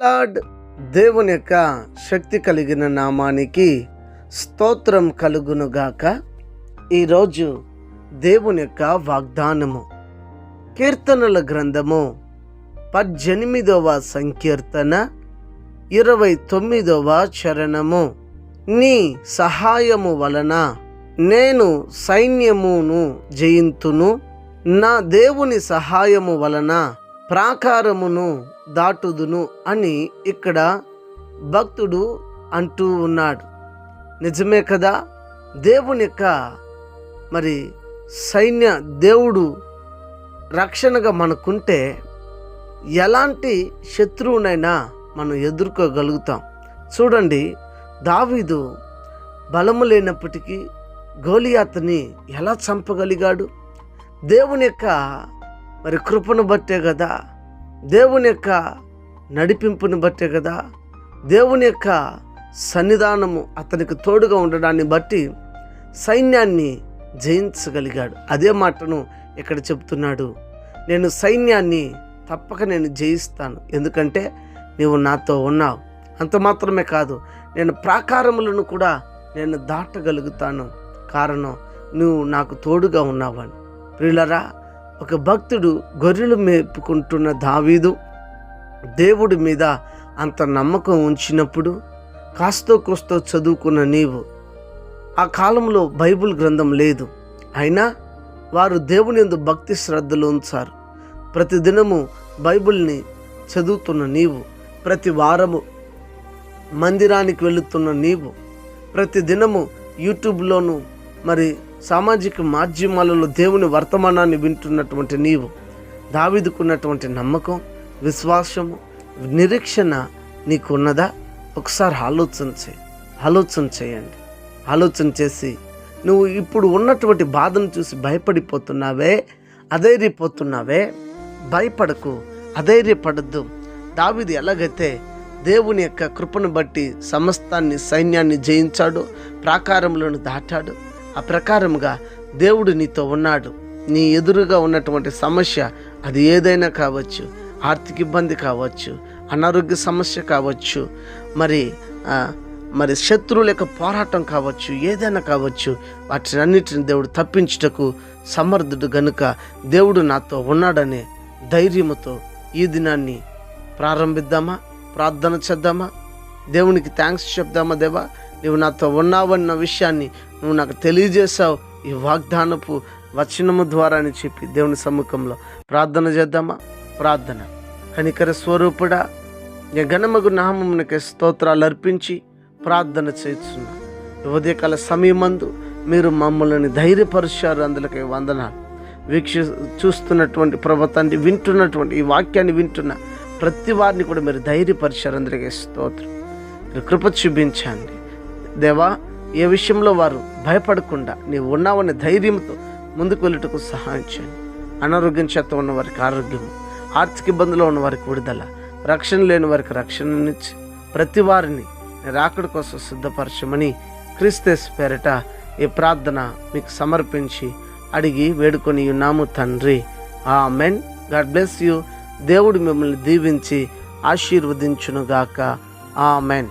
Lord దేవుని యొక్క శక్తి కలిగిన నామానికి స్తోత్రం కలుగునుగాక ఈరోజు దేవుని యొక్క వాగ్దానము కీర్తనల గ్రంథము పద్దెనిమిదవ సంకీర్తన ఇరవై తొమ్మిదవ చరణము. నీ సహాయము వలన నేను సైన్యమును జయింతును. నా దేవుని సహాయము వలన ప్రాకారమును దాటుదును అని ఇక్కడ భక్తుడు అంటూ ఉన్నాడు. నిజమే కదా? దేవుని యొక్క మరి సైన్య దేవుడు రక్షణగా మనకుంటే ఎలాంటి శత్రువునైనా మనం ఎదుర్కోగలుగుతాం. చూడండి దావీదు బలము లేనప్పటికీ గోలియాతని ఎలా చంపగలిగాడు? దేవుని యొక్క మరి కృపను బట్టే కదా దేవుని యొక్క నడిపింపుని బట్టే కదా దేవుని యొక్క సన్నిధానము అతనికి తోడుగా ఉండడాన్ని బట్టి సైన్యాన్ని జయించగలిగాడు. అదే మాటను ఇక్కడ చెప్తున్నాడు. నేను సైన్యాన్ని తప్పక నేను జయిస్తాను. ఎందుకంటే నీవు నాతో ఉన్నావు. అంత మాత్రమే కాదు నేను ప్రాకారములను కూడా నేను దాటగలుగుతాను. కారణం నువ్వు నాకు తోడుగా ఉన్నావని. ప్రియులరా ఒక భక్తుడు గొర్రెలు మేపుకుంటున్న దావీదు దేవుడి మీద అంత నమ్మకం ఉంచినప్పుడు కాస్తో కోస్తో చదువుకున్న నీవు. ఆ కాలంలో బైబిల్ గ్రంథం లేదు. అయినా వారు దేవుని ఎందు భక్తి శ్రద్ధలు ఉంచారు. ప్రతిదినము బైబిల్ని చదువుతున్న నీవు ప్రతి వారము మందిరానికి వెళుతున్న నీవు ప్రతి దినము యూట్యూబ్లోను మరి సామాజిక మాధ్యమాలలో దేవుని వర్తమానాన్ని వింటున్నటువంటి నీవు దావిదుకున్నటువంటి నమ్మకం విశ్వాసము నిరీక్షణ నీకున్నదా? ఒకసారి ఆలోచన చేయి. ఆలోచన చేయండి. ఆలోచన చేసి నువ్వు ఇప్పుడు ఉన్నటువంటి బాధను చూసి భయపడిపోతున్నావే అధైర్యపోతున్నావే? భయపడకు అధైర్యపడద్దు. దావిది ఎలాగైతే దేవుని యొక్క కృపను బట్టి సమస్తాన్ని సైన్యాన్ని జయించాడు ప్రాకారములను దాటాడు ఆ ప్రకారముగా దేవుడు నీతో ఉన్నాడు. నీ ఎదురుగా ఉన్నటువంటి సమస్య అది ఏదైనా కావచ్చు ఆర్థిక ఇబ్బంది కావచ్చు అనారోగ్య సమస్య కావచ్చు మరి మరి శత్రువుల యొక్క పోరాటం కావచ్చు ఏదైనా కావచ్చు వాటినన్నిటిని దేవుడు తప్పించుటకు సమర్థుడు గనుక దేవుడు నాతో ఉన్నాడనే ధైర్యముతో ఈ దినాన్ని ప్రారంభిద్దామా? ప్రార్థన చేద్దామా? దేవునికి థ్యాంక్స్ చెప్దామా దేవా? నువ్వు నాతో ఉన్నావన్న విషయాన్ని నువ్వు నాకు తెలియజేశావు ఈ వాగ్దానపు వచనము ద్వారా అని చెప్పి దేవుని సమ్ముఖంలో ప్రార్థన చేద్దామా? ప్రార్థన. కనికర స్వరూపుడా నీ ఘనమగు నామమునకి స్తోత్రాలు అర్పించి ప్రార్థన చేస్తున్నా. ఉదయకాల సమయమందు మీరు మమ్మల్ని ధైర్యపరిచారు. అందులోకి వందనాలు. వీక్ష చూస్తున్నటువంటి ప్రభుత్వాన్ని వింటున్నటువంటి ఈ వాక్యాన్ని వింటున్న ప్రతి వారిని కూడా మీరు ధైర్యపరిచారు. అందరికీ స్తోత్రం. మీరు కృప చూపించండి. దేవా ఏ విషయంలో వారు భయపడకుండా నీవు ఉన్నావనే ధైర్యంతో ముందుకు వెళ్ళుటకు సహాయం చేయండి. అనారోగ్యం చేత ఉన్న వారికి ఆరోగ్యము ఆర్థిక ఇబ్బందులో ఉన్న వారికి విడుదల రక్షణ లేని వారికి రక్షణనిచ్చి ప్రతి వారిని రాకడి కోసం సిద్ధపరచమని క్రీస్తేస్ పేరిట ఈ ప్రార్థన మీకు సమర్పించి అడిగి వేడుకొని ఉన్నాము తండ్రి. ఆ మెన్ గాడ్ బ్లెస్ యూ. దేవుడు మిమ్మల్ని దీవించి ఆశీర్వదించునుగాక. ఆ మెన్